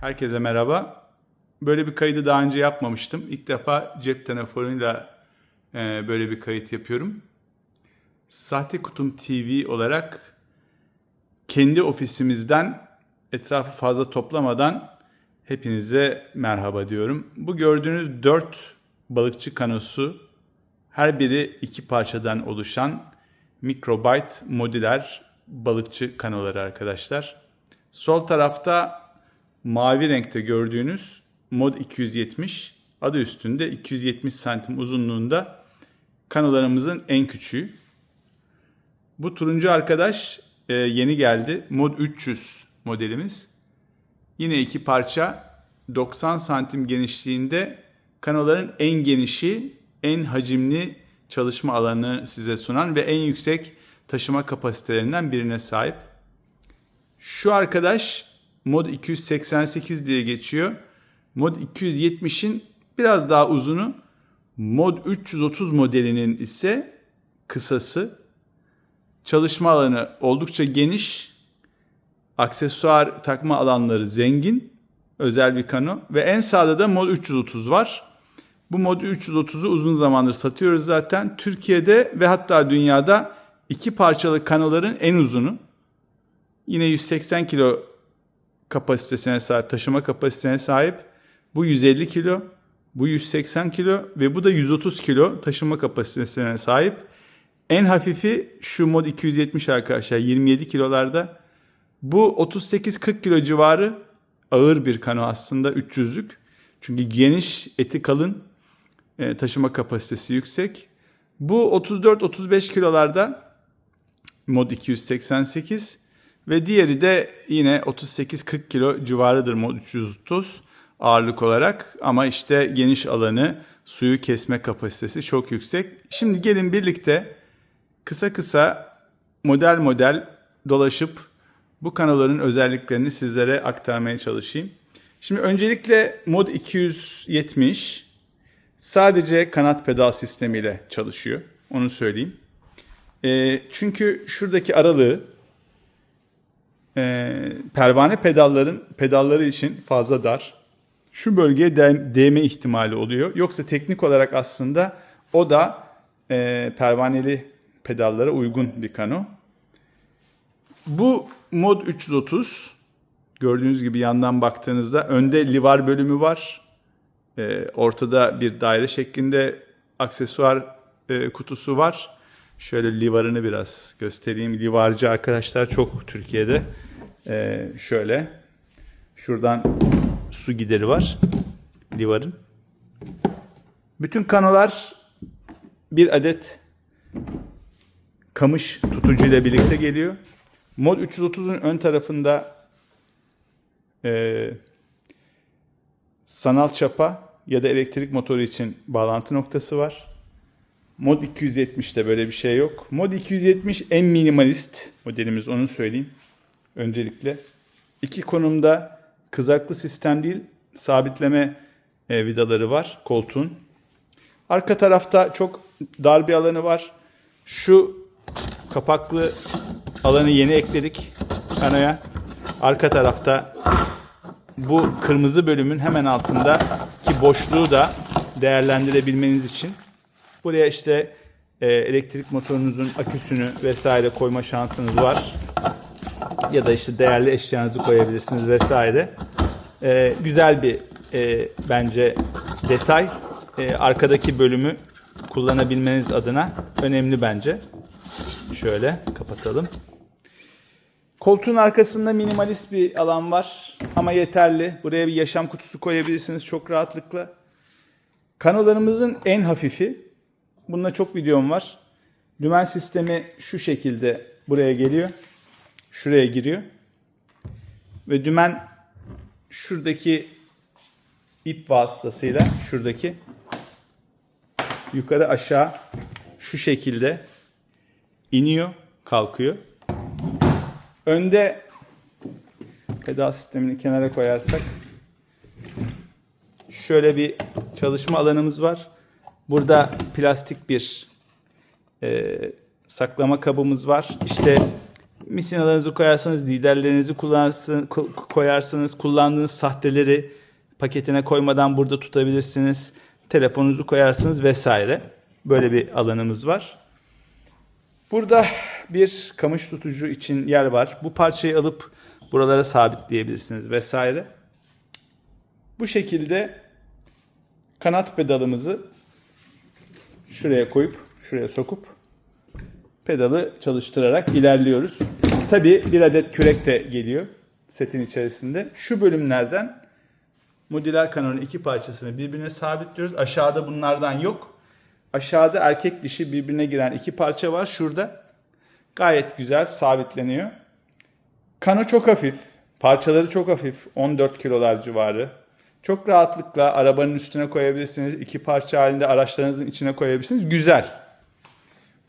Herkese merhaba. Böyle bir kaydı daha önce yapmamıştım. İlk defa cep telefonuyla e, böyle bir kayıt yapıyorum. Sahte Kutum TV olarak kendi ofisimizden etrafı fazla toplamadan hepinize merhaba diyorum. Bu gördüğünüz dört balıkçı kanosu her biri iki parçadan oluşan microbyte modüler balıkçı kanoları arkadaşlar. Sol tarafta mavi renkte gördüğünüz Mod 270 adı üstünde 270 santim uzunluğunda kanolarımızın en küçüğü. Bu turuncu arkadaş e, yeni geldi. Mod 300 modelimiz. Yine iki parça 90 santim genişliğinde kanoların en genişi, en hacimli çalışma alanını size sunan ve en yüksek taşıma kapasitelerinden birine sahip. Şu arkadaş Mod 288 diye geçiyor. Mod 270'in biraz daha uzunu. Mod 330 modelinin ise kısası. Çalışma alanı oldukça geniş. Aksesuar takma alanları zengin. Özel bir kano. Ve en sağda da Mod 330 var. Bu Mod 330'u uzun zamandır satıyoruz zaten. Türkiye'de ve hatta dünyada iki parçalı kanoların en uzunu. Yine 180 kilo kapasitesine sahip, taşıma kapasitesine sahip. Bu 150 kilo, bu 180 kilo ve bu da 130 kilo taşıma kapasitesine sahip. En hafifi şu mod 270 arkadaşlar 27 kilolarda. Bu 38-40 kilo civarı ağır bir kano aslında 300'lük. Çünkü geniş, eti kalın, e, taşıma kapasitesi yüksek. Bu 34-35 kilolarda mod 288 ve diğeri de yine 38-40 kilo civarıdır mod 330 ağırlık olarak ama işte geniş alanı, suyu kesme kapasitesi çok yüksek. Şimdi gelin birlikte kısa kısa model model dolaşıp bu kanalların özelliklerini sizlere aktarmaya çalışayım. Şimdi öncelikle mod 270 sadece kanat pedal sistemiyle çalışıyor. Onu söyleyeyim. E, çünkü şuradaki aralığı e, pervane pedalların pedalları için fazla dar. Şu bölgeye de- değme ihtimali oluyor. Yoksa teknik olarak aslında o da e, pervaneli pedallara uygun bir kano. Bu mod 330 gördüğünüz gibi yandan baktığınızda önde livar bölümü var. E, ortada bir daire şeklinde aksesuar e, kutusu var. Şöyle livarını biraz göstereyim. Livarcı arkadaşlar çok Türkiye'de. E, şöyle şuradan su gideri var livarın. Bütün kanolar bir adet kamış tutucuyla birlikte geliyor. Mod 330'un ön tarafında e, sanal çapa ya da elektrik motoru için bağlantı noktası var. Mod 270'te böyle bir şey yok. Mod 270 en minimalist modelimiz onu söyleyeyim. Öncelikle. iki konumda kızaklı sistem değil sabitleme e, vidaları var koltuğun. Arka tarafta çok dar bir alanı var. Şu kapaklı alanı yeni ekledik kanoya. Arka tarafta bu kırmızı bölümün hemen altında ki boşluğu da değerlendirebilmeniz için buraya işte e, elektrik motorunuzun aküsünü vesaire koyma şansınız var. Ya da işte değerli eşyanızı koyabilirsiniz vesaire. E, güzel bir e, bence detay. E, arkadaki bölümü kullanabilmeniz adına önemli bence. Şöyle kapatalım. Koltuğun arkasında minimalist bir alan var ama yeterli. Buraya bir yaşam kutusu koyabilirsiniz çok rahatlıkla. Kanolarımızın en hafifi. Bununla çok videom var. Dümen sistemi şu şekilde buraya geliyor. Şuraya giriyor. Ve dümen şuradaki ip vasıtasıyla şuradaki yukarı aşağı şu şekilde iniyor, kalkıyor. Önde pedal sistemini kenara koyarsak şöyle bir çalışma alanımız var. Burada plastik bir e, saklama kabımız var. İşte misinalarınızı koyarsanız, liderlerinizi kullarsın, ko- koyarsınız. Kullandığınız sahteleri paketine koymadan burada tutabilirsiniz. Telefonunuzu koyarsınız vesaire. Böyle bir alanımız var. Burada bir kamış tutucu için yer var. Bu parçayı alıp buralara sabitleyebilirsiniz vesaire. Bu şekilde kanat pedalımızı şuraya koyup şuraya sokup pedalı çalıştırarak ilerliyoruz. Tabi bir adet kürek de geliyor setin içerisinde. Şu bölümlerden modüler kanonun iki parçasını birbirine sabitliyoruz. Aşağıda bunlardan yok. Aşağıda erkek dişi birbirine giren iki parça var. Şurada gayet güzel sabitleniyor. Kano çok hafif. Parçaları çok hafif. 14 kilolar civarı. Çok rahatlıkla arabanın üstüne koyabilirsiniz. İki parça halinde araçlarınızın içine koyabilirsiniz. Güzel.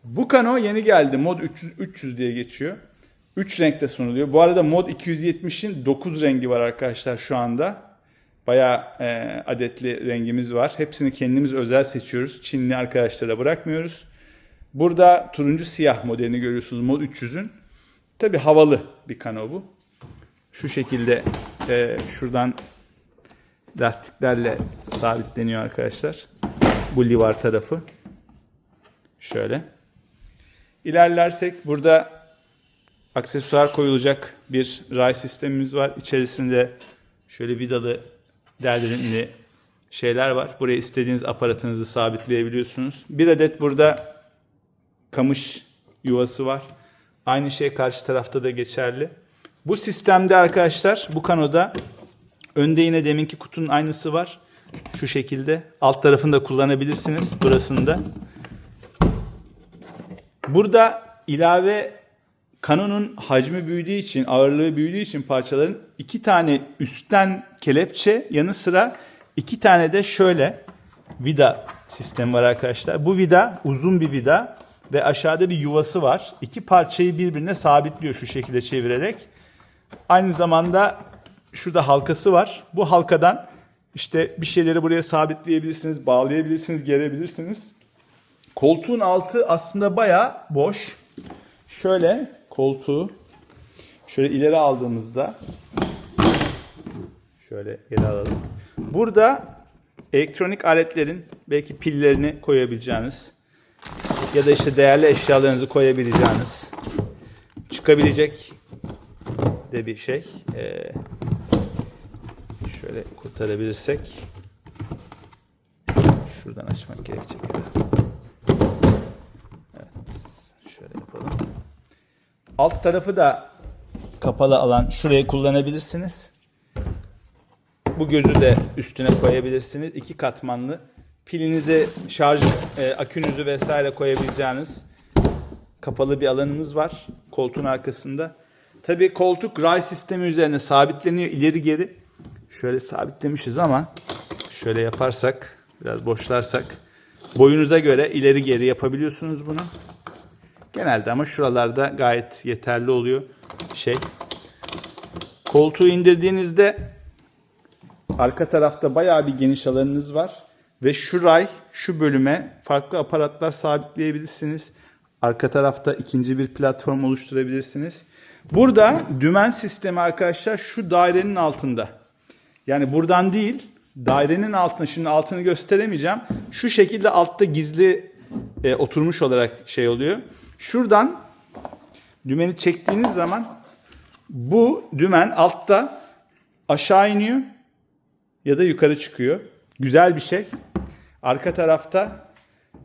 Bu kano yeni geldi. Mod 300, 300 diye geçiyor. 3 renkte sunuluyor. Bu arada Mod 270'in 9 rengi var arkadaşlar şu anda. Bayağı e, adetli rengimiz var. Hepsini kendimiz özel seçiyoruz. Çinli arkadaşlara bırakmıyoruz. Burada turuncu siyah modelini görüyorsunuz Mod 300'ün. Tabi havalı bir kano bu. Şu şekilde e, şuradan lastiklerle sabitleniyor arkadaşlar. Bu livar tarafı. Şöyle. İlerlersek burada aksesuar koyulacak bir ray sistemimiz var. İçerisinde şöyle vidalı deldirimli şeyler var. Buraya istediğiniz aparatınızı sabitleyebiliyorsunuz. Bir adet burada kamış yuvası var. Aynı şey karşı tarafta da geçerli. Bu sistemde arkadaşlar bu kanoda önde yine deminki kutunun aynısı var. Şu şekilde. Alt tarafını da kullanabilirsiniz. Burasında. Burada ilave kanonun hacmi büyüdüğü için, ağırlığı büyüdüğü için parçaların iki tane üstten kelepçe yanı sıra iki tane de şöyle vida sistemi var arkadaşlar. Bu vida uzun bir vida ve aşağıda bir yuvası var. İki parçayı birbirine sabitliyor şu şekilde çevirerek. Aynı zamanda şurada halkası var. Bu halkadan işte bir şeyleri buraya sabitleyebilirsiniz, bağlayabilirsiniz, gerebilirsiniz. Koltuğun altı aslında bayağı boş. Şöyle koltuğu şöyle ileri aldığımızda şöyle geri alalım. Burada elektronik aletlerin belki pillerini koyabileceğiniz ya da işte değerli eşyalarınızı koyabileceğiniz çıkabilecek de bir şey. Ee, kurtarabilirsek şuradan açmak gerekecek. Evet, şöyle yapalım. Alt tarafı da kapalı alan şuraya kullanabilirsiniz. Bu gözü de üstüne koyabilirsiniz. İki katmanlı. Pilinizi, şarj e, akünüzü vesaire koyabileceğiniz kapalı bir alanımız var koltuğun arkasında. Tabii koltuk ray sistemi üzerine sabitleniyor ileri geri. Şöyle sabitlemişiz ama şöyle yaparsak biraz boşlarsak boyunuza göre ileri geri yapabiliyorsunuz bunu. Genelde ama şuralarda gayet yeterli oluyor şey. Koltuğu indirdiğinizde arka tarafta bayağı bir geniş alanınız var. Ve şu ray, şu bölüme farklı aparatlar sabitleyebilirsiniz. Arka tarafta ikinci bir platform oluşturabilirsiniz. Burada dümen sistemi arkadaşlar şu dairenin altında. Yani buradan değil, dairenin altında. Şimdi altını gösteremeyeceğim. Şu şekilde altta gizli e, oturmuş olarak şey oluyor. Şuradan dümeni çektiğiniz zaman bu dümen altta aşağı iniyor ya da yukarı çıkıyor. Güzel bir şey. Arka tarafta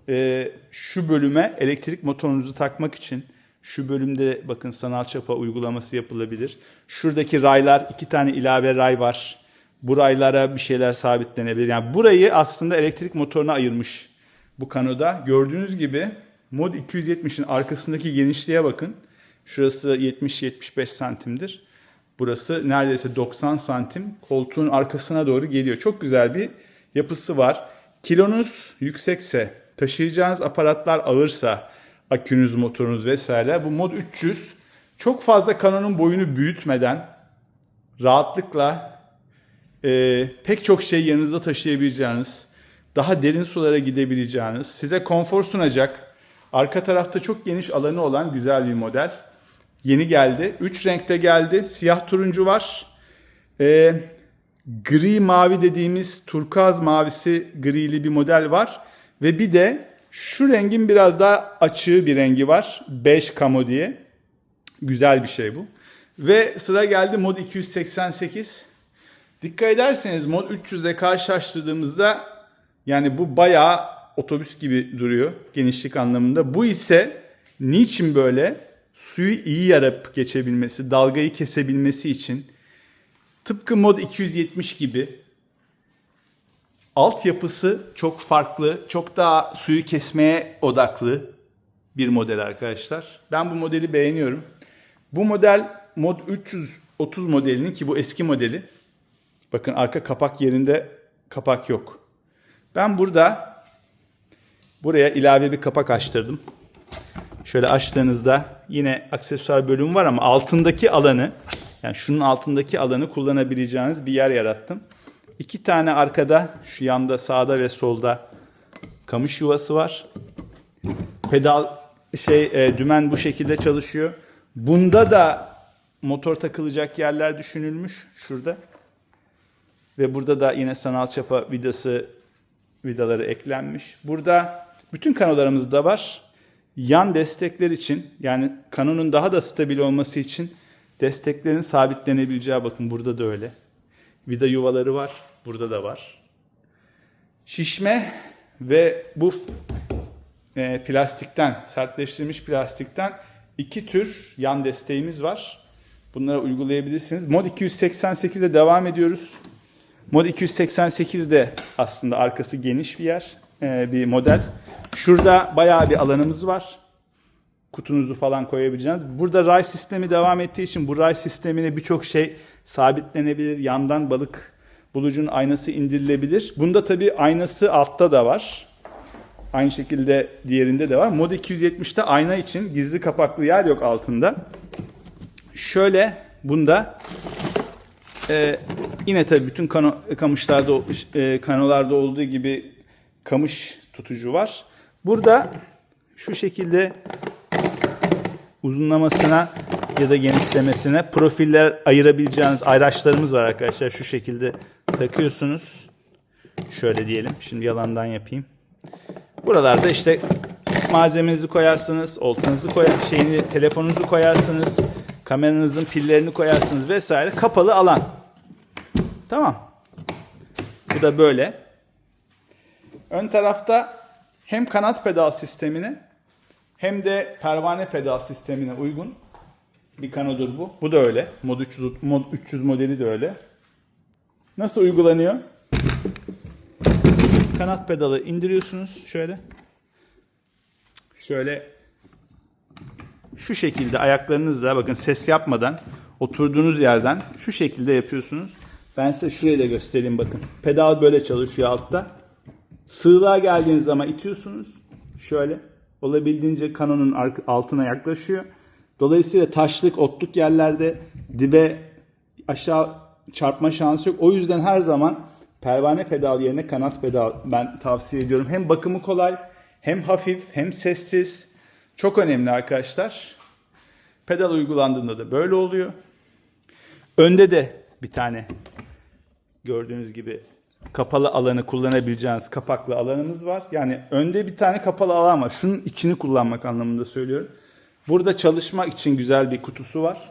e, şu bölüme elektrik motorunuzu takmak için şu bölümde bakın sanal çapa uygulaması yapılabilir. Şuradaki raylar iki tane ilave ray var. Bu raylara bir şeyler sabitlenebilir. Yani burayı aslında elektrik motoruna ayırmış bu kanoda. Gördüğünüz gibi Mod 270'in arkasındaki genişliğe bakın. Şurası 70-75 santimdir. Burası neredeyse 90 santim koltuğun arkasına doğru geliyor. Çok güzel bir yapısı var. Kilonuz yüksekse, taşıyacağınız aparatlar ağırsa, akünüz, motorunuz vesaire bu mod 300 çok fazla kanonun boyunu büyütmeden rahatlıkla e, pek çok şey yanınızda taşıyabileceğiniz, daha derin sulara gidebileceğiniz, size konfor sunacak, arka tarafta çok geniş alanı olan güzel bir model. Yeni geldi. 3 renkte geldi. Siyah turuncu var. Ee, gri mavi dediğimiz turkuaz mavisi grili bir model var. Ve bir de şu rengin biraz daha açığı bir rengi var. Beige camo diye. Güzel bir şey bu. Ve sıra geldi mod 288. Dikkat ederseniz mod 300'e karşılaştırdığımızda yani bu bayağı otobüs gibi duruyor genişlik anlamında. Bu ise niçin böyle? Suyu iyi yarıp geçebilmesi, dalgayı kesebilmesi için tıpkı mod 270 gibi altyapısı çok farklı, çok daha suyu kesmeye odaklı bir model arkadaşlar. Ben bu modeli beğeniyorum. Bu model mod 330 modelinin ki bu eski modeli. Bakın arka kapak yerinde kapak yok. Ben burada buraya ilave bir kapak açtırdım. Şöyle açtığınızda yine aksesuar bölümü var ama altındaki alanı yani şunun altındaki alanı kullanabileceğiniz bir yer yarattım. İki tane arkada şu yanda sağda ve solda kamış yuvası var. Pedal şey e, dümen bu şekilde çalışıyor. Bunda da motor takılacak yerler düşünülmüş şurada. Ve burada da yine sanal çapa vidası vidaları eklenmiş. Burada bütün kanolarımız da var. Yan destekler için yani kanonun daha da stabil olması için desteklerin sabitlenebileceği bakın burada da öyle. Vida yuvaları var. Burada da var. Şişme ve bu e, plastikten, sertleştirilmiş plastikten iki tür yan desteğimiz var. Bunları uygulayabilirsiniz. Mod 288'de devam ediyoruz. Mod 288'de aslında arkası geniş bir yer, e, bir model. Şurada bayağı bir alanımız var. Kutunuzu falan koyabileceğiniz. Burada ray sistemi devam ettiği için bu ray sistemine birçok şey sabitlenebilir. Yandan balık bulucunun aynası indirilebilir. Bunda tabii aynası altta da var. Aynı şekilde diğerinde de var. Mod 270'te ayna için gizli kapaklı yer yok altında. Şöyle bunda e, yine tabii bütün kano, kamışlarda, e, kanolarda olduğu gibi kamış tutucu var. Burada şu şekilde uzunlamasına ya da genişlemesine profiller ayırabileceğiniz ayraçlarımız var arkadaşlar. Şu şekilde takıyorsunuz. Şöyle diyelim. Şimdi yalandan yapayım. Buralarda işte malzemenizi koyarsınız, oltanızı koyar, şeyini, telefonunuzu koyarsınız, kameranızın pillerini koyarsınız vesaire. Kapalı alan. Tamam. Bu da böyle. Ön tarafta hem kanat pedal sistemine hem de pervane pedal sistemine uygun bir kanodur bu. Bu da öyle. Mod 300, mod 300 modeli de öyle. Nasıl uygulanıyor? Kanat pedalı indiriyorsunuz şöyle. Şöyle şu şekilde ayaklarınızla bakın ses yapmadan oturduğunuz yerden şu şekilde yapıyorsunuz. Ben size şurayı da göstereyim bakın. Pedal böyle çalışıyor altta. Sığlığa geldiğiniz zaman itiyorsunuz. Şöyle olabildiğince kanonun altına yaklaşıyor. Dolayısıyla taşlık, otluk yerlerde dibe aşağı çarpma şansı yok. O yüzden her zaman pervane pedal yerine kanat pedal ben tavsiye ediyorum. Hem bakımı kolay, hem hafif, hem sessiz. Çok önemli arkadaşlar. Pedal uygulandığında da böyle oluyor. Önde de bir tane gördüğünüz gibi kapalı alanı kullanabileceğiniz kapaklı alanımız var. Yani önde bir tane kapalı alan var. Şunun içini kullanmak anlamında söylüyorum. Burada çalışmak için güzel bir kutusu var.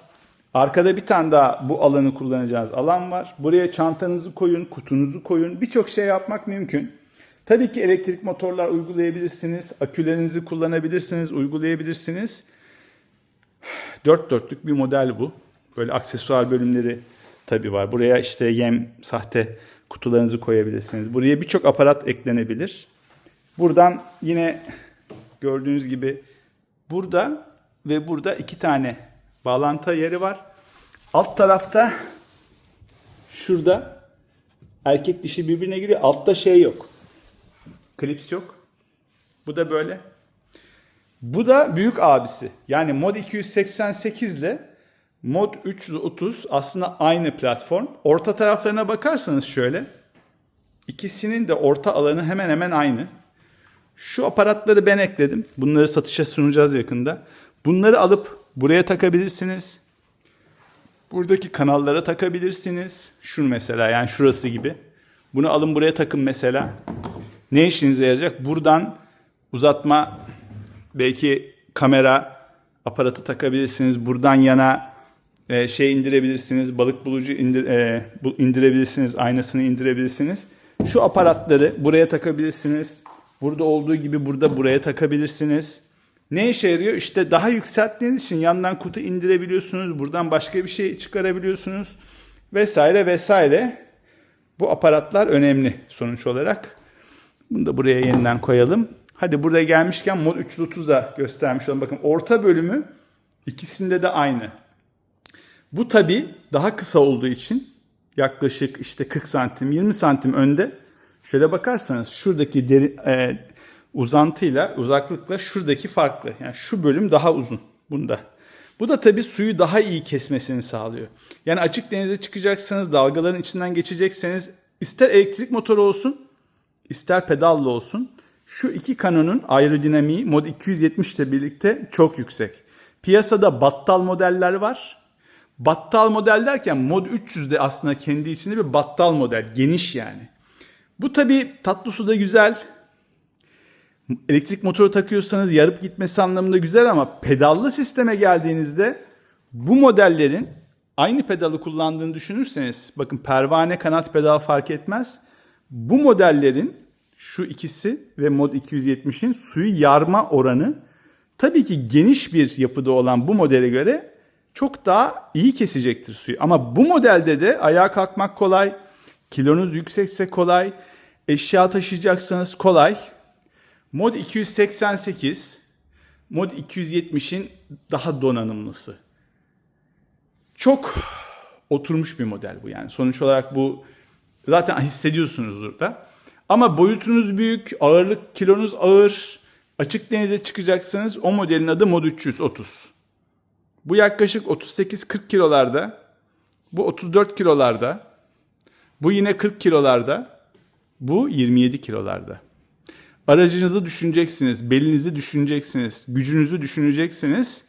Arkada bir tane daha bu alanı kullanacağınız alan var. Buraya çantanızı koyun, kutunuzu koyun. Birçok şey yapmak mümkün. Tabii ki elektrik motorlar uygulayabilirsiniz. Akülerinizi kullanabilirsiniz, uygulayabilirsiniz. Dört dörtlük bir model bu. Böyle aksesuar bölümleri tabii var. Buraya işte yem, sahte kutularınızı koyabilirsiniz. Buraya birçok aparat eklenebilir. Buradan yine gördüğünüz gibi burada ve burada iki tane bağlantı yeri var. Alt tarafta şurada erkek dişi birbirine giriyor. Altta şey yok. Klips yok. Bu da böyle. Bu da büyük abisi. Yani Mod 288 ile Mod 330 aslında aynı platform. Orta taraflarına bakarsanız şöyle. İkisinin de orta alanı hemen hemen aynı. Şu aparatları ben ekledim. Bunları satışa sunacağız yakında. Bunları alıp buraya takabilirsiniz. Buradaki kanallara takabilirsiniz. Şunu mesela yani şurası gibi. Bunu alın buraya takın mesela. Ne işinize yarayacak? Buradan uzatma belki kamera aparatı takabilirsiniz. Buradan yana e, şey indirebilirsiniz. Balık bulucu indir, e, bu- indirebilirsiniz. Aynasını indirebilirsiniz. Şu aparatları buraya takabilirsiniz. Burada olduğu gibi burada buraya takabilirsiniz. Ne işe yarıyor? İşte daha yükselttiğiniz için yandan kutu indirebiliyorsunuz. Buradan başka bir şey çıkarabiliyorsunuz. Vesaire vesaire. Bu aparatlar önemli sonuç olarak. Bunu da buraya yeniden koyalım. Hadi buraya gelmişken mod 330 da göstermiş olalım. Bakın orta bölümü ikisinde de aynı. Bu tabi daha kısa olduğu için yaklaşık işte 40 santim 20 santim önde. Şöyle bakarsanız şuradaki deri, e, uzantıyla uzaklıkla şuradaki farklı. Yani şu bölüm daha uzun bunda. Bu da tabi suyu daha iyi kesmesini sağlıyor. Yani açık denize çıkacaksanız dalgaların içinden geçecekseniz ister elektrik motoru olsun ister pedallı olsun şu iki kanonun aerodinamiği mod 270 ile birlikte çok yüksek. Piyasada battal modeller var. Battal model derken mod 300'de aslında kendi içinde bir battal model. Geniş yani. Bu tabi tatlı suda güzel. Elektrik motoru takıyorsanız yarıp gitmesi anlamında güzel ama pedallı sisteme geldiğinizde bu modellerin aynı pedalı kullandığını düşünürseniz bakın pervane kanat pedal fark etmez. Bu modellerin şu ikisi ve mod 270'in suyu yarma oranı tabii ki geniş bir yapıda olan bu modele göre çok daha iyi kesecektir suyu. Ama bu modelde de ayağa kalkmak kolay, kilonuz yüksekse kolay, eşya taşıyacaksanız kolay. Mod 288, Mod 270'in daha donanımlısı. Çok oturmuş bir model bu yani. Sonuç olarak bu zaten hissediyorsunuzdur da. Ama boyutunuz büyük, ağırlık kilonuz ağır. Açık denize çıkacaksanız o modelin adı Mod 330. Bu yaklaşık 38-40 kilolarda. Bu 34 kilolarda. Bu yine 40 kilolarda. Bu 27 kilolarda. Aracınızı düşüneceksiniz, belinizi düşüneceksiniz, gücünüzü düşüneceksiniz.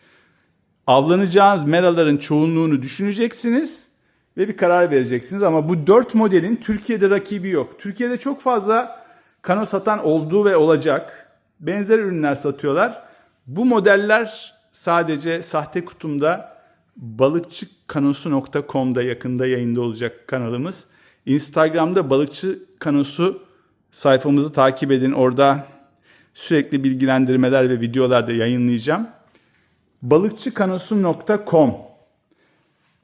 Avlanacağınız meraların çoğunluğunu düşüneceksiniz ve bir karar vereceksiniz. Ama bu 4 modelin Türkiye'de rakibi yok. Türkiye'de çok fazla kano satan olduğu ve olacak. Benzer ürünler satıyorlar. Bu modeller sadece sahte kutumda balıkçıkanosu.com'da yakında yayında olacak kanalımız. Instagram'da balıkçı kanosu sayfamızı takip edin. Orada sürekli bilgilendirmeler ve videolar da yayınlayacağım. balıkçıkanosu.com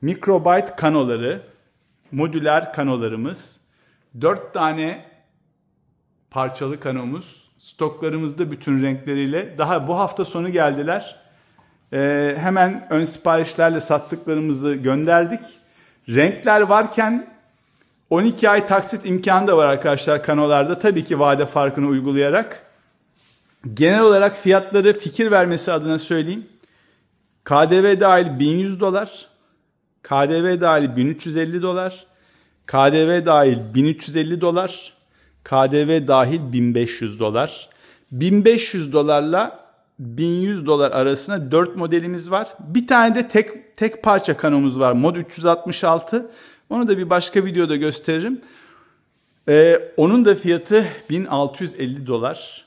Microbyte kanoları, modüler kanolarımız, 4 tane parçalı kanomuz, stoklarımızda bütün renkleriyle. Daha bu hafta sonu geldiler. Ee, hemen ön siparişlerle sattıklarımızı gönderdik. Renkler varken 12 ay taksit imkanı da var arkadaşlar kanolarda. Tabii ki vade farkını uygulayarak. Genel olarak fiyatları fikir vermesi adına söyleyeyim. KDV dahil 1100 dolar. KDV dahil 1350 dolar. KDV dahil 1350 dolar. KDV dahil 1500 dolar. 1500 dolarla 1100 dolar arasında 4 modelimiz var. Bir tane de tek tek parça kanomuz var. Mod 366. Onu da bir başka videoda gösteririm. Ee, onun da fiyatı 1650 dolar.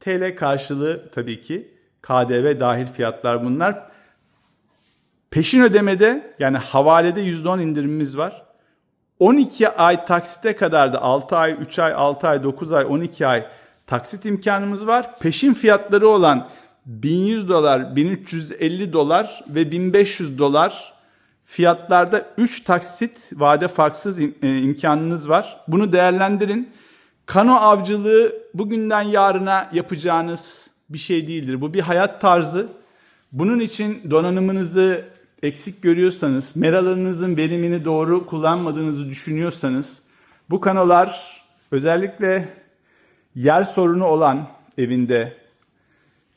TL karşılığı tabii ki KDV dahil fiyatlar bunlar. Peşin ödemede yani havalede %10 indirimimiz var. 12 ay taksite kadar da 6 ay, 3 ay, 6 ay, 9 ay, 12 ay taksit imkanımız var. Peşin fiyatları olan 1100 dolar, 1350 dolar ve 1500 dolar fiyatlarda 3 taksit vade farksız e, imkanınız var. Bunu değerlendirin. Kano avcılığı bugünden yarına yapacağınız bir şey değildir. Bu bir hayat tarzı. Bunun için donanımınızı eksik görüyorsanız, meralarınızın verimini doğru kullanmadığınızı düşünüyorsanız bu kanolar özellikle yer sorunu olan evinde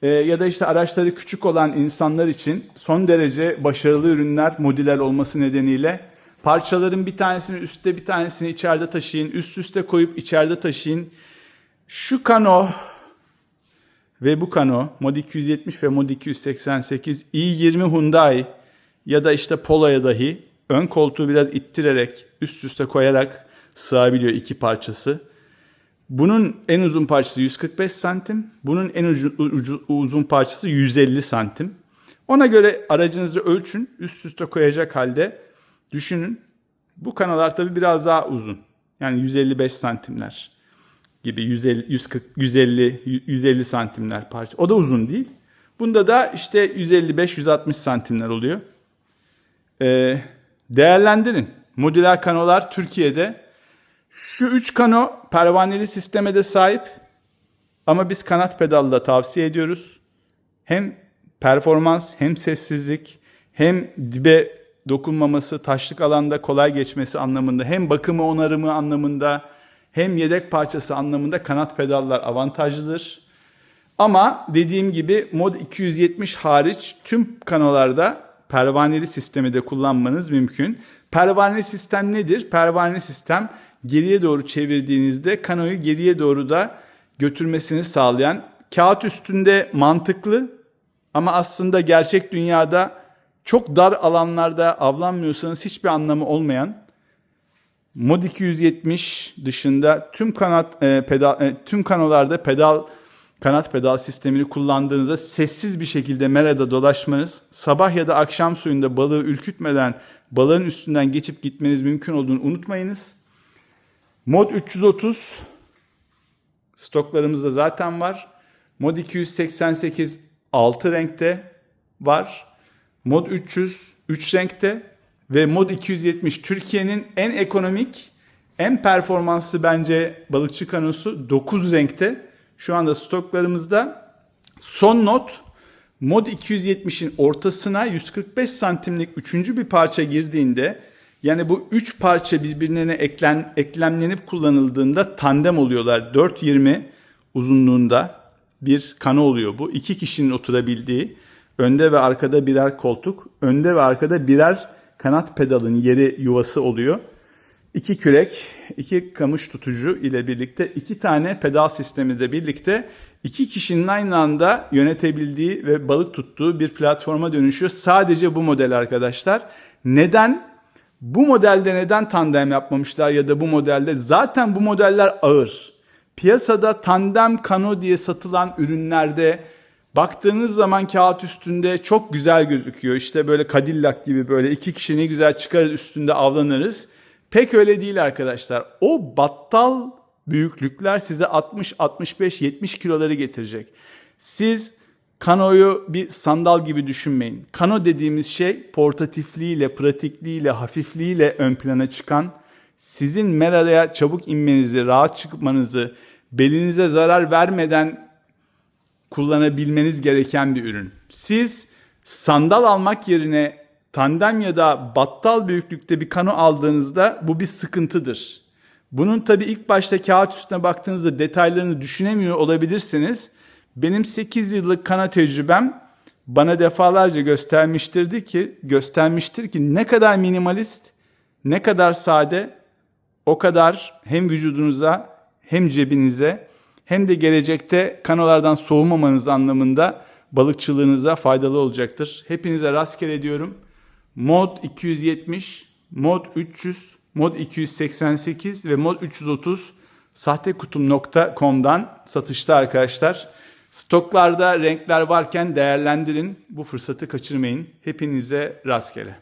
e, ya da işte araçları küçük olan insanlar için son derece başarılı ürünler modüler olması nedeniyle parçaların bir tanesini üstte bir tanesini içeride taşıyın, üst üste koyup içeride taşıyın. Şu kano ve bu kano Mod 270 ve Mod 288 i20 Hyundai ya da işte Polo'ya dahi ön koltuğu biraz ittirerek üst üste koyarak sığabiliyor iki parçası. Bunun en uzun parçası 145 santim. Bunun en ucu, ucu- uzun parçası 150 santim. Ona göre aracınızı ölçün. Üst üste koyacak halde düşünün. Bu kanallar tabi biraz daha uzun. Yani 155 santimler gibi 150 140 150 150 santimler parça. O da uzun değil. Bunda da işte 155 160 santimler oluyor. Ee, değerlendirin. Modüler kanolar Türkiye'de şu üç kano pervaneli sisteme de sahip. Ama biz kanat pedalla tavsiye ediyoruz. Hem performans hem sessizlik hem dibe dokunmaması, taşlık alanda kolay geçmesi anlamında hem bakımı onarımı anlamında hem yedek parçası anlamında kanat pedallar avantajlıdır. Ama dediğim gibi mod 270 hariç tüm kanolarda pervaneli sistemi de kullanmanız mümkün. Pervaneli sistem nedir? Pervaneli sistem geriye doğru çevirdiğinizde kanoyu geriye doğru da götürmesini sağlayan kağıt üstünde mantıklı ama aslında gerçek dünyada çok dar alanlarda avlanmıyorsanız hiçbir anlamı olmayan Mod 270 dışında tüm kanat e, pedal e, tüm kanolarda pedal kanat pedal sistemini kullandığınızda sessiz bir şekilde merada dolaşmanız, sabah ya da akşam suyunda balığı ürkütmeden balığın üstünden geçip gitmeniz mümkün olduğunu unutmayınız. Mod 330 stoklarımızda zaten var. Mod 288 6 renkte var. Mod 300 3 renkte ve Mod 270 Türkiye'nin en ekonomik, en performanslı bence balıkçı kanosu 9 renkte. Şu anda stoklarımızda son not Mod 270'in ortasına 145 santimlik üçüncü bir parça girdiğinde yani bu üç parça birbirine eklen, eklemlenip kullanıldığında tandem oluyorlar. 4.20 uzunluğunda bir kano oluyor bu. İki kişinin oturabildiği önde ve arkada birer koltuk, önde ve arkada birer kanat pedalın yeri yuvası oluyor. İki kürek, iki kamış tutucu ile birlikte iki tane pedal sistemi de birlikte iki kişinin aynı anda yönetebildiği ve balık tuttuğu bir platforma dönüşüyor. Sadece bu model arkadaşlar. Neden? Bu modelde neden tandem yapmamışlar ya da bu modelde zaten bu modeller ağır. Piyasada tandem kano diye satılan ürünlerde baktığınız zaman kağıt üstünde çok güzel gözüküyor. İşte böyle Cadillac gibi böyle iki kişi ne güzel çıkarız üstünde avlanırız. Pek öyle değil arkadaşlar. O battal büyüklükler size 60, 65, 70 kiloları getirecek. Siz kanoyu bir sandal gibi düşünmeyin. Kano dediğimiz şey portatifliğiyle, pratikliğiyle, hafifliğiyle ön plana çıkan, sizin meraya çabuk inmenizi, rahat çıkmanızı, belinize zarar vermeden kullanabilmeniz gereken bir ürün. Siz sandal almak yerine tandem ya da battal büyüklükte bir kano aldığınızda bu bir sıkıntıdır. Bunun tabii ilk başta kağıt üstüne baktığınızda detaylarını düşünemiyor olabilirsiniz. Benim 8 yıllık kana tecrübem bana defalarca göstermiştirdi ki göstermiştir ki ne kadar minimalist, ne kadar sade, o kadar hem vücudunuza hem cebinize hem de gelecekte kanolardan soğumamanız anlamında balıkçılığınıza faydalı olacaktır. Hepinize rastgele diyorum. Mod 270, Mod 300, Mod 288 ve Mod 330 sahtekutum.com'dan satışta arkadaşlar. Stoklarda renkler varken değerlendirin. Bu fırsatı kaçırmayın. Hepinize rastgele.